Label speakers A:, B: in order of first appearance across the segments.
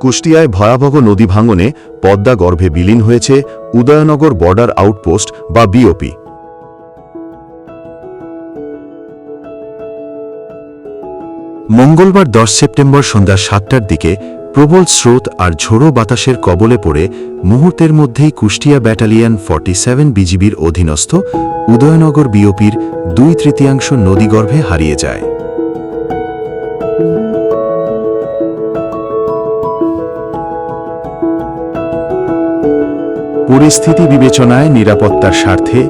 A: কুষ্টিয়ায় ভয়াবহ নদী ভাঙনে পদ্মা গর্ভে বিলীন হয়েছে উদয়নগর বর্ডার আউটপোস্ট বা বিওপি মঙ্গলবার দশ সেপ্টেম্বর সন্ধ্যা সাতটার দিকে প্রবল স্রোত আর ঝোড়ো বাতাসের কবলে পড়ে মুহূর্তের মধ্যেই কুষ্টিয়া ব্যাটালিয়ন ফর্টি সেভেন বিজিবির অধীনস্থ উদয়নগর বিওপির দুই তৃতীয়াংশ নদীগর্ভে হারিয়ে যায়। পরিস্থিতি বিবেচনায় নিরাপত্তার স্বার্থে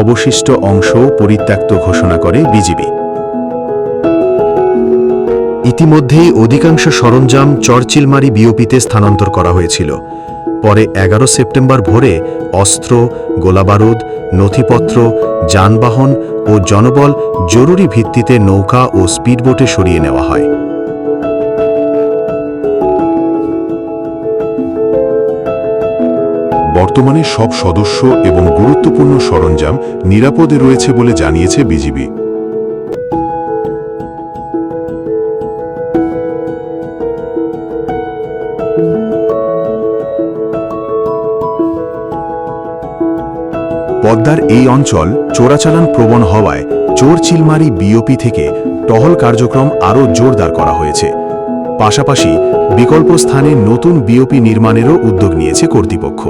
A: অবশিষ্ট অংশ পরিত্যক্ত ঘোষণা করে বিজিবি। ইতিমধ্যেই অধিকাংশ সরঞ্জাম চরচিলমারি বিওপিতে স্থানান্তর করা হয়েছিল। পরে এগারো সেপ্টেম্বর ভোরে অস্ত্র, গোলাবারুদ, নথিপত্র, যানবাহন ও জনবল জরুরি ভিত্তিতে নৌকা ও স্পিডবোটে সরিয়ে নেওয়া হয়।
B: বর্তমানে সব সদস্য এবং গুরুত্বপূর্ণ সরঞ্জাম নিরাপদে রয়েছে বলে জানিয়েছে বিজিবি।
A: পদ্মার এই অঞ্চল চোরাচালান প্রবণ হওয়ায় চোর চিলমারি বিওপি থেকে টহল কার্যক্রম আরও জোরদার করা হয়েছে। পাশাপাশি বিকল্প স্থানে নতুন বিওপি নির্মাণেরও উদ্যোগ নিয়েছে কর্তৃপক্ষ।